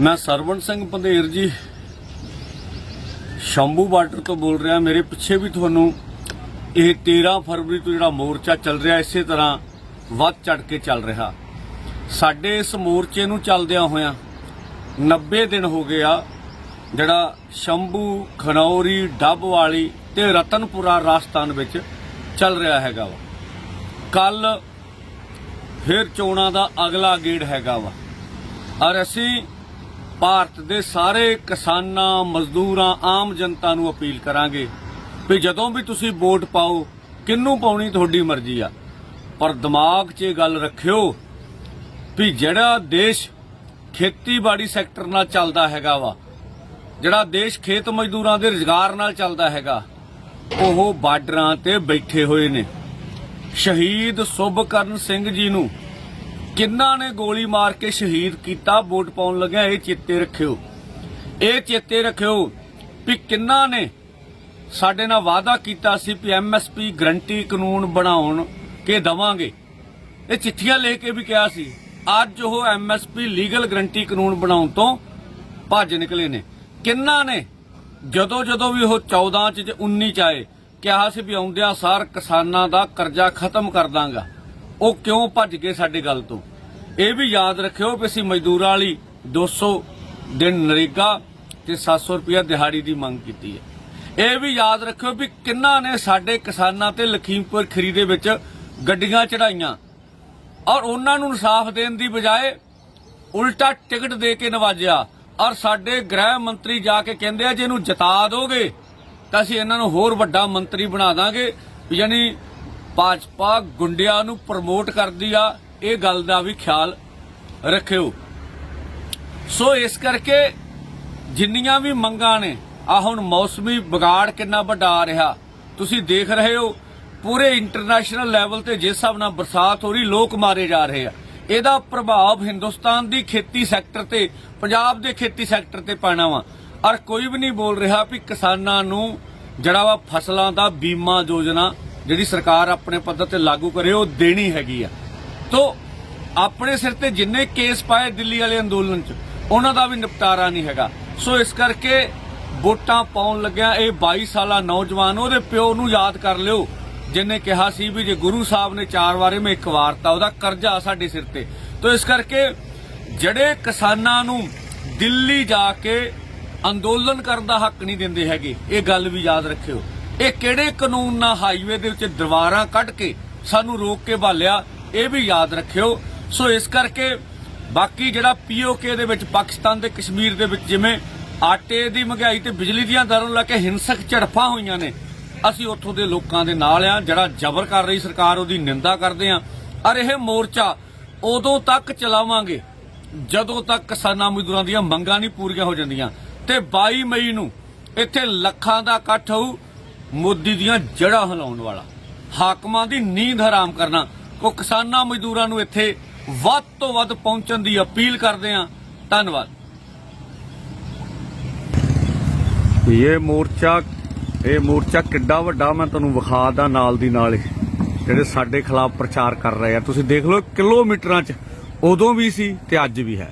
ਮੈਂ ਸਰਵਣ ਸਿੰਘ ਪੰਧੇਰ ਜੀ, ਸ਼ੰਭੂ ਬਾਰਡਰ ਤੋਂ ਬੋਲ ਰਿਹਾ। ਮੇਰੇ ਪਿੱਛੇ ਵੀ ਤੁਹਾਨੂੰ ਇਹ 13 ਫਰਵਰੀ ਤੋਂ ਜਿਹੜਾ ਮੋਰਚਾ ਚੱਲ ਰਿਹਾ, ਇਸੇ ਤਰ੍ਹਾਂ ਵੱਧ ਚੜ ਕੇ ਚੱਲ ਰਿਹਾ। ਸਾਡੇ ਇਸ ਮੋਰਚੇ ਨੂੰ ਚੱਲਦਿਆਂ ਹੋਇਆਂ 90 ਦਿਨ ਹੋ ਗਏ ਆ, ਜਿਹੜਾ ਸ਼ੰਭੂ, ਖਨੌਰੀ ਡੱਬ ਵਾਲੀ ਤੇ ਰਤਨਪੁਰਾ ਰਾਜਸਥਾਨ ਵਿੱਚ ਚੱਲ ਰਿਹਾ ਹੈਗਾ ਵਾ। ਕੱਲ ਫਿਰ ਚੋਣਾਂ ਦਾ ਅਗਲਾ ਗੇੜ ਹੈਗਾ ਵਾ। ਔਰ ਅਸੀਂ ਭਾਰਤ ਦੇ ਸਾਰੇ ਕਿਸਾਨਾਂ, ਮਜ਼ਦੂਰਾਂ, ਆਮ ਜਨਤਾ ਨੂੰ ਅਪੀਲ ਕਰਾਂਗੇ ਵੀ ਜਦੋਂ ਵੀ ਤੁਸੀਂ ਵੋਟ ਪਾਓ ਕਿੰਨੂੰ ਪਾਉਣੀ ਤੁਹਾਡੀ ਮਰਜ਼ੀ ਆ। ਪਰ ਦਿਮਾਗ 'ਚ ਇਹ ਗੱਲ ਰੱਖਿਓ ਵੀ ਜਿਹੜਾ ਦੇਸ਼ ਖੇਤੀਬਾੜੀ ਸੈਕਟਰ ਨਾਲ ਚੱਲਦਾ ਹੈਗਾ ਵਾ, ਜਿਹੜਾ ਦੇਸ਼ ਖੇਤ ਮਜ਼ਦੂਰਾਂ ਦੇ ਰੁਜ਼ਗਾਰ ਨਾਲ ਚੱਲਦਾ ਹੈਗਾ, ਉਹ ਬਾਰਡਰਾਂ ਤੇ ਬੈਠੇ ਹੋਏ ਨੇ। ਸ਼ਹੀਦ ਸੁਭਕਰਨ ਸਿੰਘ ਜੀ ਨੂੰ ਕਿੰਨਾ ਨੇ ਗੋਲੀ ਮਾਰ ਕੇ ਸ਼ਹੀਦ ਕੀਤਾ? ਵੋਟ ਪਾਉਣ ਲੱਗਿਆ ਇਹ ਚੇਤੇ ਰੱਖਿਓ। ਇਹ ਚੇਤੇ ਰੱਖਿਓ ਵੀ ਕਿੰਨਾ ਨੇ ਸਾਡੇ ਨਾਲ ਵਾਅਦਾ ਕੀਤਾ ਸੀ ਵੀ ਐਮਐਸਪੀ ਗਰੰਟੀ ਕਾਨੂੰਨ ਬਣਾਉਣ ਕੇ ਦਵਾਂਗੇ। ਇਹ ਚਿੱਠੀਆਂ ਲੈ ਕੇ ਵੀ ਕਿਹਾ ਸੀ, ਅੱਜ ਉਹ ਐਮਐਸਪੀ ਲੀਗਲ ਗਰੰਟੀ ਕਾਨੂੰਨ ਬਣਾਉਣ ਤੋਂ ਭੱਜ ਨਿਕਲੇ ਨੇ। ਕਿੰਨਾ ਨੇ? ਜਦੋਂ ਜਦੋਂ ਵੀ ਉਹ 14 ਚ ਤੇ 19 ਚ ਆਏ, ਕਿਹਾ ਸੀ ਵੀ ਆਉਂਦਿਆਂ ਸਾਰ ਕਿਸਾਨਾਂ ਦਾ ਕਰਜ਼ਾ ਖਤਮ ਕਰ ਦਾਂਗਾ। ਉਹ ਕਿਉਂ ਭੱਜ ਗਏ ਸਾਡੇ ਗੱਲ ਤੋਂ? ਇਹ ਵੀ ਯਾਦ ਰੱਖਿਓ ਵੀ ਅਸੀਂ ਮਜ਼ਦੂਰਾਂ ਵਾਲੀ 200 ਦਿਨ ਨਰੇਗਾ ਤੇ 700 ਰੁਪਇਆ ਦਿਹਾੜੀ ਦੀ ਮੰਗ ਕੀਤੀ ਹੈ। ਇਹ ਵੀ ਯਾਦ ਰੱਖਿਓ ਵੀ ਕਿੰਨਾ ਨੇ ਸਾਡੇ ਕਿਸਾਨਾਂ ਤੇ ਲਖੀਮਪੁਰ ਖਰੀ ਦੇ ਵਿੱਚ ਗੱਡੀਆਂ ਚੜਾਈਆਂ ਔਰ ਉਹਨਾਂ ਨੂੰ ਇਨਸਾਫ ਦੇਣ ਦੀ ਬਜਾਏ ਉਲਟਾ ਟਿਕਟ ਦੇ ਕੇ ਨਵਾਜਿਆ ਔਰ ਸਾਡੇ ਗ੍ਰਹਿ ਮੰਤਰੀ ਜਾ ਕੇ ਕਹਿੰਦੇ ਆ ਜੇ ਇਹਨੂੰ ਜਿਤਾ ਦੋਗੇ ਤਾਂ ਅਸੀਂ ਇਹਨਾਂ ਨੂੰ ਹੋਰ ਵੱਡਾ ਮੰਤਰੀ ਬਣਾ ਦਾਂਗੇ, ਯਾਨੀ ਭਾਜਪਾ ਗੁੰਡਿਆਂ ਨੂੰ ਪ੍ਰਮੋਟ ਕਰਦੀ ਆ, ਇਹ ਗੱਲ ਦਾ ਵੀ ਖਿਆਲ ਰੱਖਿਓ। ਸੋ ਇਸ ਕਰਕੇ ਜਿੰਨੀਆਂ ਵੀ ਮੰਗਾਂ ਨੇ, ਆ ਹੁਣ ਮੌਸਮੀ ਵਿਗਾੜ ਕਿੰਨਾ ਵੱਡਾ ਆ ਰਿਹਾ। ਤੁਸੀਂ ਦੇਖ ਰਹੇ ਹੋ, ਪੂਰੇ ਇੰਟਰਨੈਸ਼ਨਲ ਲੈਵਲ ਤੇ ਜਿਸ ਹਿਸਾਬ ਨਾਲ ਬਰਸਾਤ ਹੋ ਰਹੀ, ਲੋਕ ਮਾਰੇ ਜਾ ਰਹੇ ਆ। ਇਹਦਾ ਪ੍ਰਭਾਵ ਹਿੰਦੁਸਤਾਨ ਦੀ ਖੇਤੀ ਸੈਕਟਰ ਤੇ, ਪੰਜਾਬ ਦੇ ਖੇਤੀ ਸੈਕਟਰ ਤੇ ਪੈਣਾ ਵਾ। ਔਰ ਕੋਈ ਵੀ ਨਹੀਂ ਬੋਲ ਰਿਹਾ ਵੀ ਕਿਸਾਨਾਂ ਨੂੰ ਜਿਹੜਾ ਵਾ ਫਸਲਾਂ ਦਾ ਬੀਮਾ ਯੋਜਨਾ ਜਿਹੜੀ ਸਰਕਾਰ ਆਪਣੇ ਪੱਧਰ ਤੇ ਲਾਗੂ ਕਰੇ, ਉਹ ਦੇਣੀ ਹੈਗੀ ਆ। ਤੋ, ਆਪਣੇ ਸਿਰ ਤੇ ਜਿੰਨੇ ਕੇਸ ਪਾਏ ਦਿੱਲੀ ਵਾਲੇ ਅੰਦੋਲਨ ਚ, ਉਹਨਾਂ ਦਾ ਵੀ ਨਿਪਟਾਰਾ ਨਹੀਂ ਹੈਗਾ। ਸੋ ਇਸ ਕਰਕੇ ਵੋਟਾਂ ਪਾਉਣ ਲੱਗਿਆ ਇਹ 22 ਸਾਲਾ ਨੌਜਵਾਨ, ਉਹਦੇ ਪਿਓ ਨੂੰ ਯਾਦ ਕਰ ਲਿਓ। ਜਿਨੇ ਕਿਹਾ ਸੀ ਵੀ ਜੇ ਗੁਰੂ ਸਾਹਿਬ ਨੇ ਚਾਰ ਵਾਰੇ ਮੈਂ ਇੱਕ ਵਾਰ ਤਾਂ ਉਹਦਾ ਕਰਜ਼ਾ ਸਾਡੇ ਸਿਰ ਤੇ। ਤੋ, ਇਸ ਕਰਕੇ ਜਿਹੜੇ ਕਿਸਾਨਾਂ ਨੂੰ ਦਿੱਲੀ ਜਾ ਕੇ ਅੰਦੋਲਨ ਕਰਨ ਦਾ ਹੱਕ ਨਹੀਂ ਦਿੰਦੇ ਹੈਗੇ, ਇਹ ਗੱਲ ਵੀ ਯਾਦ ਰੱਖਿਓ। ਇਹ ਕਿਹੜੇ ਕਾਨੂੰਨ ਨਾਲ ਹਾਈਵੇ ਦੇ ਵਿੱਚ ਦੀਵਾਰਾਂ ਕੱਢ ਕੇ ਸਾਨੂੰ ਰੋਕ ਕੇ ਭਾਲਿਆ, ਇਹ ਵੀ ਯਾਦ ਰੱਖਿਓ। ਸੋ ਇਸ ਕਰਕੇ ਬਾਕੀ ਜਿਹੜਾ ਪੀਓਕੇ ਦੇ ਵਿੱਚ, ਪਾਕਿਸਤਾਨ ਦੇ ਕਸ਼ਮੀਰ ਦੇ ਵਿੱਚ ਜਿਵੇਂ ਆਟੇ ਦੀ ਮਹਿੰਗਾਈ ਤੇ ਬਿਜਲੀ ਦੀਆਂ ਦਰਾਂ ਨੂੰ ਲੈ ਕੇ ਹਿੰਸਕ ਝੜਪਾਂ ਹੋਈਆਂ ਨੇ, ਅਸੀਂ ਉੱਥੋਂ ਦੇ ਲੋਕਾਂ ਦੇ ਨਾਲ ਆ, ਜਿਹੜਾ ਜ਼ਬਰ ਕਰ ਰਹੀ ਸਰਕਾਰ, ਉਹਦੀ ਨਿੰਦਾ ਕਰਦੇ ਆ। ਔਰ ਇਹ ਮੋਰਚਾ ਉਦੋਂ ਤੱਕ ਚਲਾਵਾਂਗੇ, ਜਦੋਂ ਤੱਕ ਕਿਸਾਨਾਂ ਮਜ਼ਦੂਰਾਂ ਦੀਆਂ ਮੰਗਾਂ ਨਹੀਂ ਪੂਰੀਆਂ ਹੋ ਜਾਂਦੀਆਂ। ਤੇ 22 ਮਈ ਨੂੰ ਇੱਥੇ ਲੱਖਾਂ ਦਾ ਇਕੱਠ ਹੋਊ ਮੋਦੀ ਦੀਆਂ ਜੜ੍ਹਾਂ ਹਿਲਾਉਣ ਵਾਲਾ। ਹਾਕਮਾਂ ਦੀ ਨੀਂਦ ਹਰਾਮ ਕਰਨਾ। ਕੋ ਕਿਸਾਨਾਂ ਮਜ਼ਦੂਰਾਂ ਨੂੰ ਇੱਥੇ ਵੱਧ ਤੋਂ ਵੱਧ ਪਹੁੰਚਣ ਦੀ ਅਪੀਲ ਕਰਦੇ ਹਾਂ। ਧੰਨਵਾਦ। ਇਹ ਮੋਰਚਾ ਇਹ ਮੋਰਚਾ ਕਿੱਡਾ ਵੱਡਾ ਮੈਂ ਤੁਹਾਨੂੰ ਵਿਖਾ ਦਾਂ ਨਾਲ ਦੀ ਨਾਲ ਜਿਹੜੇ ਸਾਡੇ ਖਿਲਾਫ ਪ੍ਰਚਾਰ ਕਰ ਰਹੇ ਆ। ਤੁਸੀਂ ਦੇਖ ਲਓ ਕਿਲੋਮੀਟਰਾਂ 'ਚ ਉਦੋਂ ਵੀ ਸੀ ਤੇ ਅੱਜ ਵੀ ਹੈ।